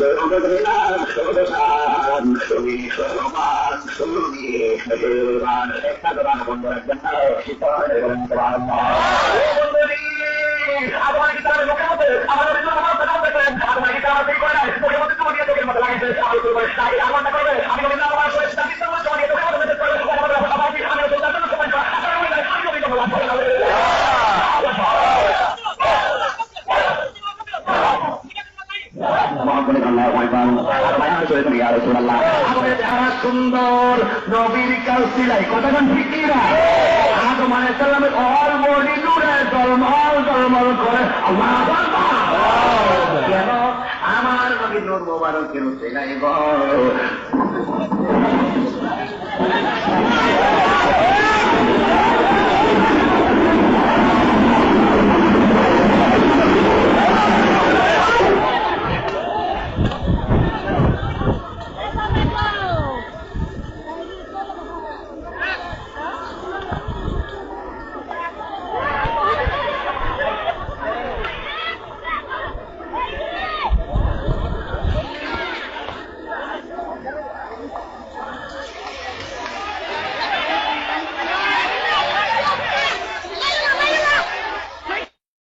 আমার জানো না তোমার আমি বলি আমি তো বলি সুন্দর নবীর কাল সিলাই কতক্ষণ ঠিক না? আদম আলাইসাল্লামের অল বডি জুড়ে জলমল জলমল করে আল্লাহ কেন? আমার নবী নূর মোবারক কেন